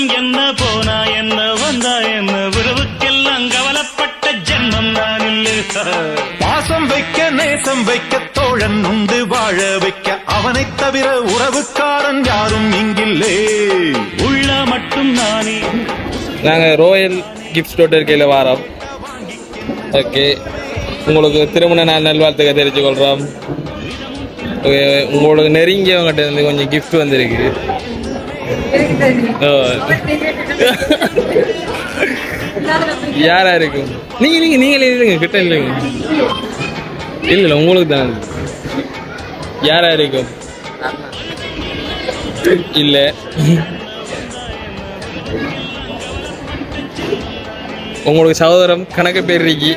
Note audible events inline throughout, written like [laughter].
பந்தம் என்ன போனா என்ன வந்தா என்ன? உறவுக்கெல்லாம் கவலைப்பட்ட ஜென்மம் நான் இல்லை. பாசம் வைக்க நேசம் வைக்க தோழன் உண்டு வாழ வைக்க அவனைத் தவிர உறவுக்காரன் யாரும் இங்கில்லே. உள்ள மட்டும் நானே. நாங்கள் ரோயல் கிஃப்ட் ஸ்டோர் இருக்கையில் வாரோம். ஓகே. உங்களுக்கு திருமண நாள் நல்வாழ்த்துக்க தெரிஞ்சு கொள்கிறோம் ஓகே, உங்களுக்கு நெருங்கியவங்ககிட்ட இருந்து கொஞ்சம் gift வந்திருக்கு. யாரா இருக்கும் நீங்க நீங்க நீங்களே இல்லைங்க கிட்ட இல்லைங்க இல்ல இல்ல உங்களுக்கு தான் யாரா இருக்கும் இல்ல. உங்களுக்கு சகோதரம் கணக்கு பேர் இருக்கி.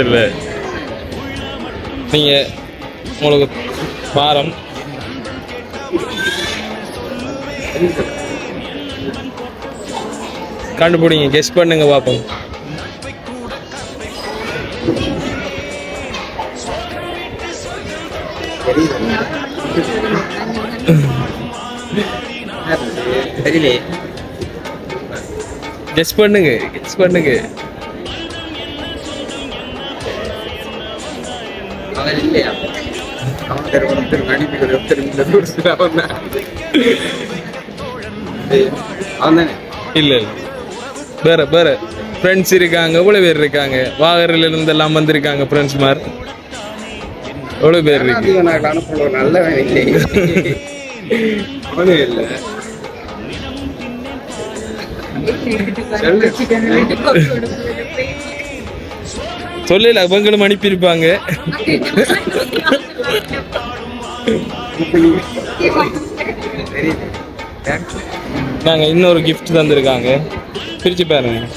இல்ல. நீங்க உங்களுக்கு வாரம் கண்டுபிடிங்க கெஸ் பண்ணுங்க பாப்போம். தெரியலையே கெஸ் பண்ணுங்க கெஸ் பண்ணுங்க. அவன் இல்லையா தெரு ஒருத்தர் நடிப்பு ஒருத்தர் இந்த தூரத்தில் அவன் தான் அவன் தானே இல்ல இல்ல. வேற வேற. ஃப்ரெண்ட்ஸ் இருக்காங்க எவ்வளவு பேர் இருக்காங்க? வாகரில இருந்து எல்லாம் வந்திருக்காங்க ஃப்ரெண்ட்ஸ் மார். எவ்வளவு பேர் இருக்கு? நல்லவன் இல்லை அவனே இல்லை சொல்லல அவங்களும் அனுப்பியிருப்பாங்க. [laughs] நாங்க இன்னொரு gift தந்திருக்காங்க. பிரிச்சு பாருங்க.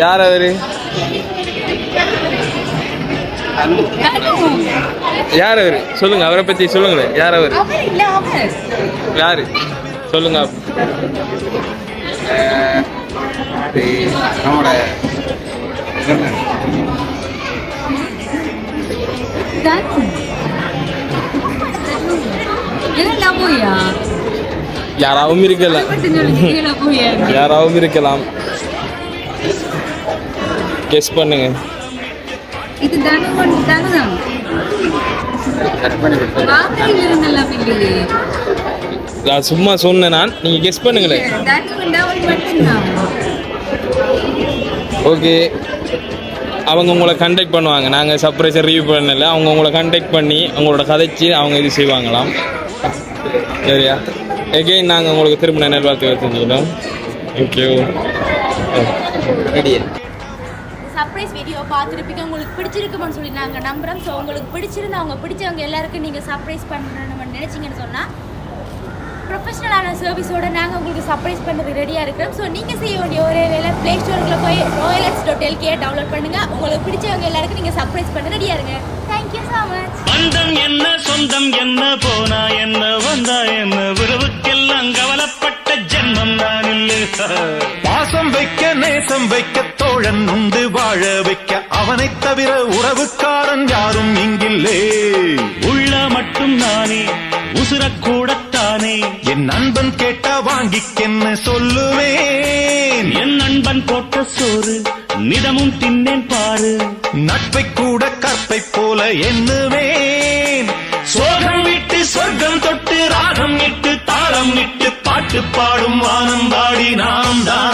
யார் அவரு யார் அவரு சொல்லுங்க அவரை பத்தி சொல்லுங்களேன் யார் அவரு யாரு சொல்லுங்க அது நம்மளோட யாராவும் இருக்கலாம் யாராவும் இருக்கலாம். கெஸ் பண்ணுங்க. இது தனு இல்லையே நான் சும்மா சொன்னேன் நான். நீங்க கெஸ் பண்ணுங்களேன். தனு ஓகே அவங்க உங்களை கண்டெக்ட் பண்ணுவாங்க. நாங்கள் சர்ப்ரைஸை ரிவ்யூ பண்ணல. அவங்க உங்களை கண்டெக்ட் பண்ணி அவங்களோட கதைச்சு அவங்க இது செய்வாங்களாம். சரியா? எகெயின் நாங்கள் உங்களுக்கு திரும்ப நல்வாழ்த்து தெரிஞ்சுக்கிறோம் தேங்க்யூ ரெடியே சர்ப்ரைஸ் வீடியோ பார்த்துருப்பீங்க. உங்களுக்கு பிடிச்சிருக்குமான்னு சொல்லி நாங்கள் நம்புகிறோம் ஸோ உங்களுக்கு பிடிச்சிருந்து அவங்க பிடிச்சவங்க எல்லாருக்கும் நீங்கள் சர்ப்ரைஸ் பண்ணணும்னு நினச்சிங்கன்னு சொன்னால் ப்ரொஃபஷனலான சர்வீஸோட நாங்கள் உங்களுக்கு சர்ப்ரைஸ் பண்ணுறது ரெடியாக இருக்கிறோம். ஸோ நீங்கள் செய்ய வேண்டிய ஒரே வேலை ப்ளே ஸ்டோருக்குள்ள போய் ரோயலக்ஸ் டாட் எல்கே டவுன்லோட் பண்ணுங்கள் உங்களுக்கு பிடிச்சவங்க எல்லாருக்கும் நீங்கள் சர்ப்ரைஸ் பண்ண ரெடியாக இருங்க. பந்தம் என்ன சொந்தம் என்ன போனா என்ன வந்தா என்ன உறவுக்கெல்லாம் கவலைப்பட்ட ஜென்மம் நான் இல்லை. பாசம் வைக்க நேசம் வைக்க தோழன் உண்டு வாழ வைக்க அவனைத் தவிர உறவுக்காரன் யாரும் இங்கில்லே. உள்ள மட்டும் நானே உசுரக்கூடத்தானே என் நண்பன் கேட்டா வாங்கிக்கென்னு சொல்லுவேன். என் நண்பன் போட்ட சோறு நிதமும் தின்னேன் பாரு. நட்பை கூட கற்பை போல எண்ணுவேன். சோகம் விட்டு சொர்க்கம் தொட்டு ராகம் இட்டு தாளம் இட்டு பாட்டு பாடும் வானம் பாடி நாம் தான்